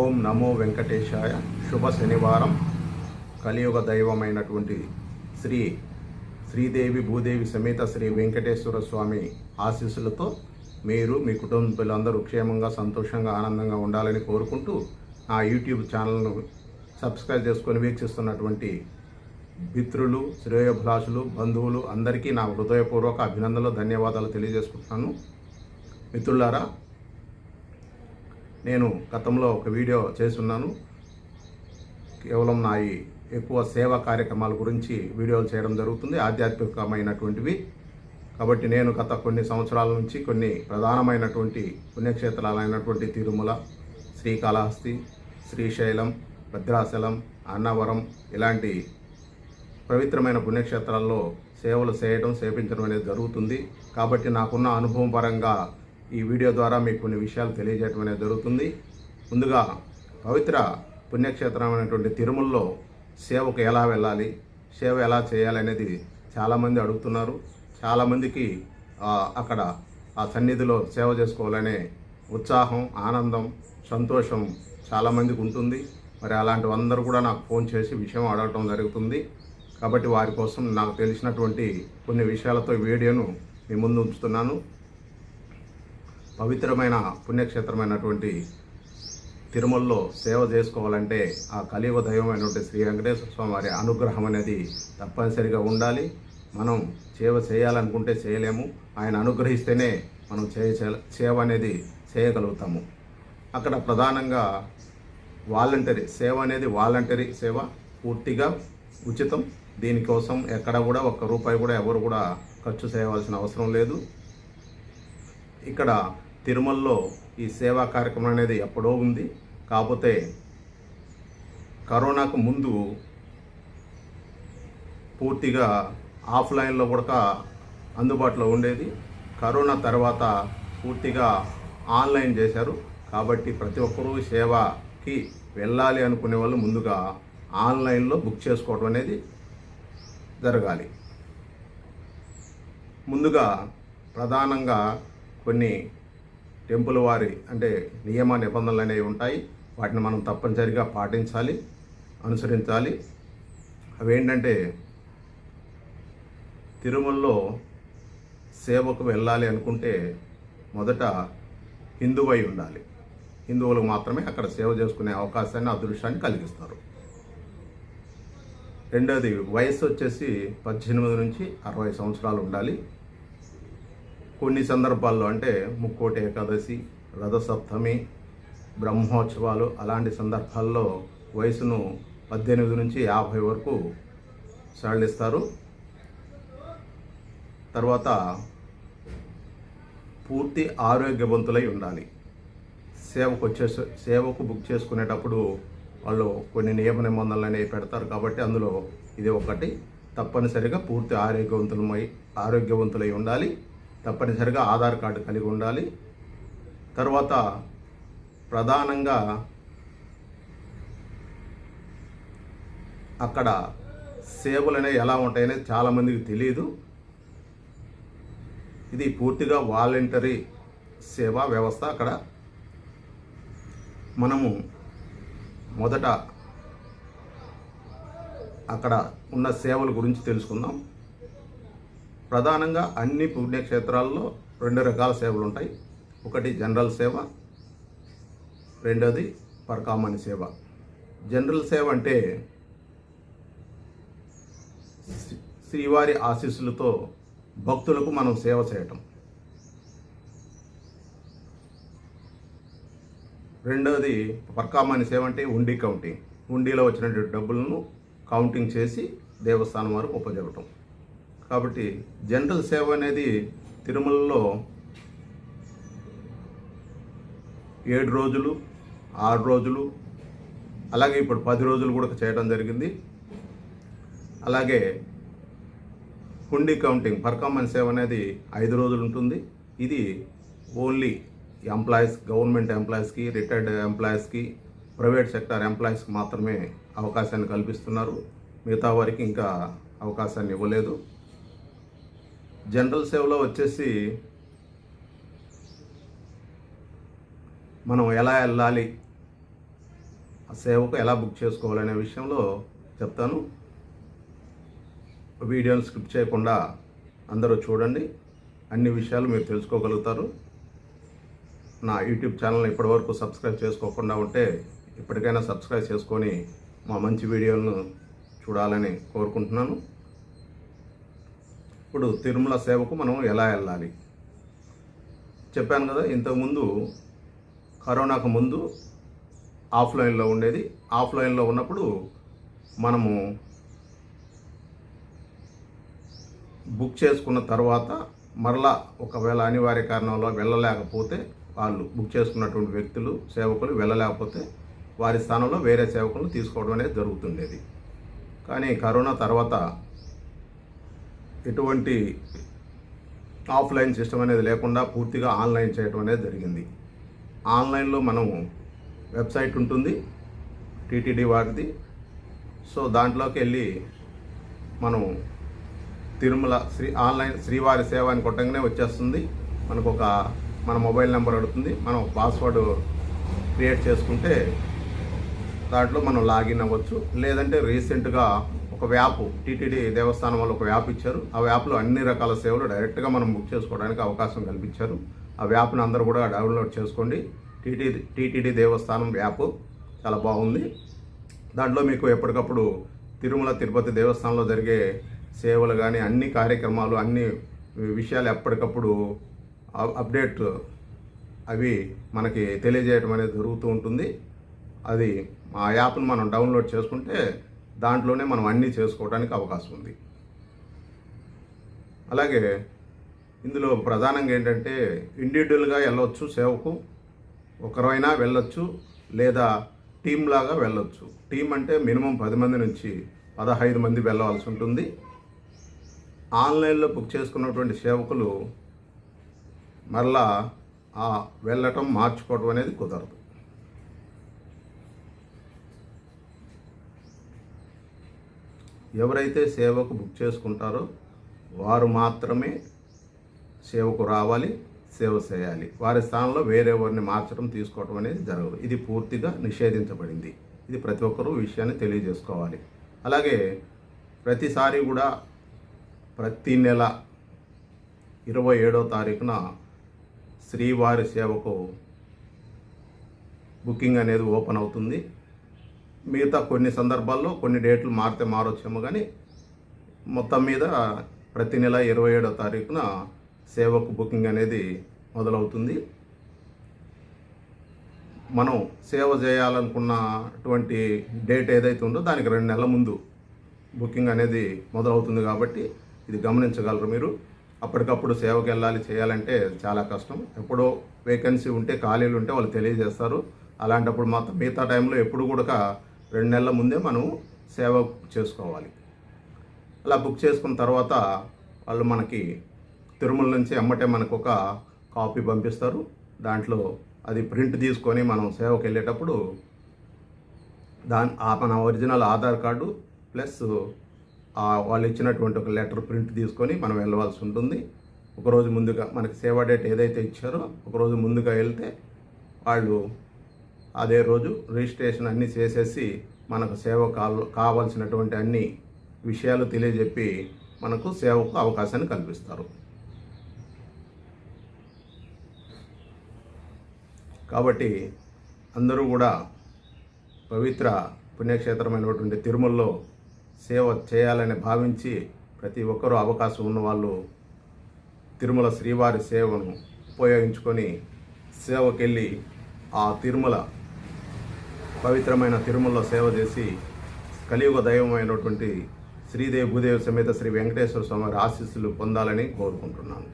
ఓం నమో వెంకటేశాయ. శుభ శనివారం. కలియుగ దైవమైనటువంటి శ్రీ శ్రీదేవి భూదేవి సమేత శ్రీ వెంకటేశ్వర స్వామి ఆశీస్సులతో మీరు మీ కుటుంబ క్షేమంగా సంతోషంగా ఆనందంగా ఉండాలని కోరుకుంటూ నా యూట్యూబ్ ఛానల్ను సబ్స్క్రైబ్ చేసుకొని వీక్షిస్తున్నటువంటి మిత్రులు శ్రేయోభిలాషులు బంధువులు అందరికీ నా హృదయపూర్వక అభినందనలు ధన్యవాదాలు తెలియజేసుకుంటున్నాను. మిత్రులారా నేను గతంలో ఒక వీడియో చేస్తున్నాను. కేవలం నా ఈ ఎక్కువ సేవా కార్యక్రమాల గురించి వీడియోలు చేయడం జరుగుతుంది ఆధ్యాత్మికమైనటువంటివి. కాబట్టి నేను గత కొన్ని సంవత్సరాల నుంచి కొన్ని ప్రధానమైనటువంటి పుణ్యక్షేత్రాలైనటువంటి తిరుమల శ్రీకాళహస్తి శ్రీశైలం భద్రాచలం అన్నవరం ఇలాంటి పవిత్రమైన పుణ్యక్షేత్రాల్లో సేవలు చేయడం సేవించడం అనేది జరుగుతుంది. కాబట్టి నాకున్న అనుభవం పరంగా ఈ వీడియో ద్వారా మీకు కొన్ని విషయాలు తెలియజేయడం అనేది జరుగుతుంది. ముందుగా పవిత్ర పుణ్యక్షేత్రమైనటువంటి తిరుమలలో సేవకు ఎలా వెళ్ళాలి సేవ ఎలా చేయాలి అనేది చాలామంది అడుగుతున్నారు. చాలామందికి అక్కడ ఆ సన్నిధిలో సేవ చేసుకోవాలనే ఉత్సాహం ఆనందం సంతోషం చాలామందికి ఉంటుంది. మరి అలాంటి అందరూ కూడా నాకు ఫోన్ చేసి విషయం అడగటం జరుగుతుంది. కాబట్టి వారి కోసం నాకు తెలిసినటువంటి కొన్ని విషయాలతో వీడియోను మీ ముందు ఉంచుతున్నాను. పవిత్రమైన పుణ్యక్షేత్రమైనటువంటి తిరుమలలో సేవ చేసుకోవాలంటే ఆ కలియుగ దైవమైనటువంటి శ్రీ వెంకటేశ్వర స్వామి వారి అనుగ్రహం అనేది తప్పనిసరిగా ఉండాలి. మనం సేవ చేయాలనుకుంటే చేయలేము. ఆయన అనుగ్రహిస్తేనే మనం చేయ సేవ అనేది చేయగలుగుతాము. అక్కడ ప్రధానంగా వాలంటరీ సేవ అనేది వాలంటరీ సేవ పూర్తిగా ఉచితం. దీనికోసం ఎక్కడ కూడా ఒక్క రూపాయి కూడా ఎవరు కూడా ఖర్చు చేయవలసిన అవసరం లేదు. ఇక్కడ తిరుమలలో ఈ సేవా కార్యక్రమం అనేది ఎప్పుడో ఉంది. కాకపోతే కరోనాకు ముందు పూర్తిగా ఆఫ్లైన్లో కూడా అందుబాటులో ఉండేది. కరోనా తర్వాత పూర్తిగా ఆన్లైన్ చేశారు. కాబట్టి ప్రతి ఒక్కరూ సేవకి వెళ్ళాలి అనుకునే వాళ్ళు ముందుగా ఆన్లైన్లో బుక్ చేసుకోవడం అనేది జరగాలి. ముందుగా ప్రధానంగా కొన్ని టెంపుల్ వారి అంటే నియమ నిబంధనలు అనేవి ఉంటాయి. వాటిని మనం తప్పనిసరిగా పాటించాలి అనుసరించాలి. అవేంటంటే తిరుమలలో సేవకు వెళ్ళాలి అనుకుంటే మొదట హిందువై ఉండాలి. హిందువులకు మాత్రమే అక్కడ సేవ చేసుకునే అవకాశాన్ని అదృష్టాన్ని కలిగిస్తారు. రెండోది వయసు వచ్చేసి పద్దెనిమిది నుంచి అరవై సంవత్సరాలు ఉండాలి. కొన్ని సందర్భాల్లో అంటే ముక్కోటి ఏకాదశి రథసప్తమి బ్రహ్మోత్సవాలు అలాంటి సందర్భాల్లో వయసును పద్దెనిమిది నుంచి యాభై వరకు సడలిస్తారు తర్వాత పూర్తి ఆరోగ్యవంతులై ఉండాలి. సేవకు వచ్చే సేవకు బుక్ చేసుకునేటప్పుడు వాళ్ళు కొన్ని నియమ నిబంధనలు అనేవి పెడతారు కాబట్టి అందులో ఇది ఒకటి. తప్పనిసరిగా పూర్తి ఆరోగ్యవంతులమై ఆరోగ్యవంతులై ఉండాలి. తప్పనిసరిగా ఆధార్ కార్డు కలిగి ఉండాలి. తర్వాత ప్రధానంగా అక్కడ సేవలు అనేవి ఎలా ఉంటాయనేది చాలామందికి తెలియదు ఇది పూర్తిగా వాలంటరీ సేవా వ్యవస్థ అక్కడ. మనము మొదట అక్కడ ఉన్న సేవల గురించి తెలుసుకుందాం. ప్రధానంగా అన్ని పుణ్యక్షేత్రాల్లో రెండు రకాల సేవలు ఉంటాయి. ఒకటి జనరల్ సేవ రెండోది పరకామణి సేవ. జనరల్ సేవ అంటే శ్రీవారి ఆశీస్సులతో భక్తులకు మనం సేవ చేయటం. రెండోది పర్కామని సేవ అంటే ఉండి కౌంటింగ్. ఉండిలో వచ్చినటువంటి డబ్బులను కౌంటింగ్ చేసి దేవస్థానం వారు ఉపజెప్పటం కాబట్టి జనరల్ సేవ అనేది తిరుమలలో ఏడు రోజులు ఆరు రోజులు అలాగే ఇప్పుడు పది రోజులు కూడా చేయడం జరిగింది. అలాగే హుండీ కౌంటింగ్ పర్ఫార్మెన్స్ సేవ అనేది ఐదు రోజులు ఉంటుంది. ఇది ఓన్లీ ఎంప్లాయీస్ గవర్నమెంట్ ఎంప్లాయీస్కి రిటైర్డ్ ఎంప్లాయీస్కి ప్రైవేట్ సెక్టార్ ఎంప్లాయీస్కి మాత్రమే అవకాశాన్ని కల్పిస్తున్నారు. మిగతా వారికి ఇంకా అవకాశాన్ని ఇవ్వలేదు. జనరల్ సేవలో వచ్చేసి మనం ఎలా వెళ్ళాలి? ఆ సేవకు ఎలా బుక్ చేసుకోవాలనే విషయంలో చెప్తాను. వీడియోని స్కిప్ చేయకుండా అందరూ చూడండి. అన్ని విషయాలు మీరు తెలుసుకోగలుగుతారు. నా యూట్యూబ్ ఛానల్ని ఇప్పటివరకు సబ్స్క్రైబ్ చేసుకోకుండా ఉంటే ఇప్పటికైనా సబ్స్క్రైబ్ చేసుకొని మా మంచి వీడియోలను చూడాలని కోరుకుంటున్నాను. ఇప్పుడు తిరుమల సేవకు మనం ఎలా వెళ్ళాలి? చెప్పాను కదా ఇంతకుముందు కరోనాకు ముందు ఆఫ్లైన్లో ఉండేది. ఆఫ్లైన్లో ఉన్నప్పుడు మనము బుక్ చేసుకున్న తర్వాత మరలా ఒకవేళ అనివార్య కారణంలో వెళ్ళలేకపోతే వాళ్ళు బుక్ చేసుకున్నటువంటి వ్యక్తులు సేవకులు వెళ్ళలేకపోతే వారి స్థానంలో వేరే సేవకులను తీసుకోవడం అనేది జరుగుతుండేది. కానీ కరోనా తర్వాత ఎటువంటి ఆఫ్లైన్ సిస్టమ్ అనేది లేకుండా పూర్తిగా ఆన్లైన్ చేయడం అనేది జరిగింది. ఆన్లైన్లో మనము వెబ్సైట్ ఉంటుంది టీటీడీ వారిది. సో దాంట్లోకి వెళ్ళి మనం తిరుమల శ్రీ ఆన్లైన్ శ్రీవారి సేవ అని కొట్టంగానే వచ్చేస్తుంది. మనకు ఒక మన మొబైల్ నెంబర్ అడుగుతుంది. మనం పాస్వర్డ్ క్రియేట్ చేసుకుంటే దాంట్లో మనం లాగిన్ అవ్వచ్చు. లేదంటే రీసెంట్గా ఒక యాప్ టీటీడీ దేవస్థానం వాళ్ళు ఒక యాప్ ఇచ్చారు. ఆ యాప్లో అన్ని రకాల సేవలు డైరెక్ట్గా మనం బుక్ చేసుకోవడానికి అవకాశం కల్పించారు. ఆ యాప్ని అందరూ కూడా డౌన్లోడ్ చేసుకోండి. టీటీ టీటీడీ దేవస్థానం యాప్ చాలా బాగుంది. దాంట్లో మీకు ఎప్పటికప్పుడు తిరుమల తిరుపతి దేవస్థానంలో జరిగే సేవలు కానీ అన్ని కార్యక్రమాలు అన్ని విషయాలు ఎప్పటికప్పుడు అప్- అప్డేట్ అవి మనకి తెలియజేయడం అనేది జరుగుతూ ఉంటుంది. అది ఆ యాప్ను మనం డౌన్లోడ్ చేసుకుంటే దాంట్లోనే మనం అన్నీ చేసుకోవడానికి అవకాశం ఉంది. అలాగే ఇందులో ప్రధానంగా ఏంటంటే ఇండివిజువల్గా వెళ్ళొచ్చు సేవకు ఒకరైనా వెళ్ళొచ్చు లేదా టీం లాగా వెళ్ళొచ్చు. టీం అంటే మినిమం పది మంది నుంచి పదహైదు మంది వెళ్ళవలసి ఉంటుంది. ఆన్లైన్లో బుక్ చేసుకున్నటువంటి సేవకులు మరలా ఆ వెళ్ళటం మార్చుకోవడం అనేది కుదరదు. ఎవరైతే సేవకు బుక్ చేసుకుంటారో వారు మాత్రమే సేవకు రావాలి సేవ చేయాలి. వారి స్థానంలో వేరేవారిని మార్చడం తీసుకోవడం అనేది జరగదు. ఇది పూర్తిగా నిషేధించబడింది. ఇది ప్రతి ఒక్కరూ విషయాన్ని తెలియజేసుకోవాలి. అలాగే ప్రతిసారి కూడా ప్రతి నెల ఇరవై ఏడో తారీఖున శ్రీవారి సేవకు బుకింగ్ అనేది ఓపెన్ అవుతుంది. మిగతా కొన్ని సందర్భాల్లో కొన్ని డేట్లు మారితే మారొచ్చేమో కానీ మొత్తం మీద ప్రతి నెల ఇరవై ఏడో తారీఖున సేవకు బుకింగ్ అనేది మొదలవుతుంది. మనం సేవ చేయాలనుకున్నటువంటి డేట్ ఏదైతే ఉందో దానికి రెండు నెలల ముందు బుకింగ్ అనేది మొదలవుతుంది కాబట్టి ఇది గమనించగలరు మీరు. అప్పటికప్పుడు సేవకు వెళ్ళాలి చేయాలంటే చాలా కష్టం. ఎప్పుడో వేకెన్సీ ఉంటే ఖాళీలు ఉంటే వాళ్ళు తెలియజేస్తారు. అలాంటప్పుడు మాత్రం మిగతా టైంలో ఎప్పుడు కూడా రెండు నెలల ముందే మనం సేవ చేసుకోవాలి. అలా బుక్ చేసుకున్న తర్వాత వాళ్ళు మనకి తిరుమల నుంచి అమ్మటే మనకు ఒక కాపీ పంపిస్తారు. దాంట్లో అది ప్రింట్ తీసుకొని మనం సేవకి వెళ్ళేటప్పుడు దాని ఆ మన ఒరిజినల్ ఆధార్ కార్డు ప్లస్ వాళ్ళు ఇచ్చినటువంటి ఒక లెటర్ ప్రింట్ తీసుకొని మనం వెళ్ళవలసి ఉంటుంది. ఒకరోజు ముందుగా మనకి సేవా డేట్ ఏదైతే ఇచ్చారో ఒకరోజు ముందుగా వెళ్తే వాళ్ళు అదే రోజు రిజిస్ట్రేషన్ అన్నీ చేసేసి మనకు సేవ కావాల్సినటువంటి అన్ని విషయాలు తెలియజెప్పి మనకు సేవకు అవకాశాన్ని కల్పిస్తారు. కాబట్టి అందరూ కూడా పవిత్ర పుణ్యక్షేత్రమైనటువంటి తిరుమలలో సేవ చేయాలని భావించి ప్రతి ఒక్కరూ అవకాశం ఉన్న వాళ్ళు తిరుమల శ్రీవారి సేవను ఉపయోగించుకొని సేవకెళ్ళి ఆ తిరుమల పవిత్రమైన తిరుమలలో సేవ చేసి కలియుగ దైవమైనటువంటి శ్రీదేవి భూదేవి సమేత శ్రీ వెంకటేశ్వర స్వామి ఆశీస్సులు పొందాలని కోరుకుంటున్నాను.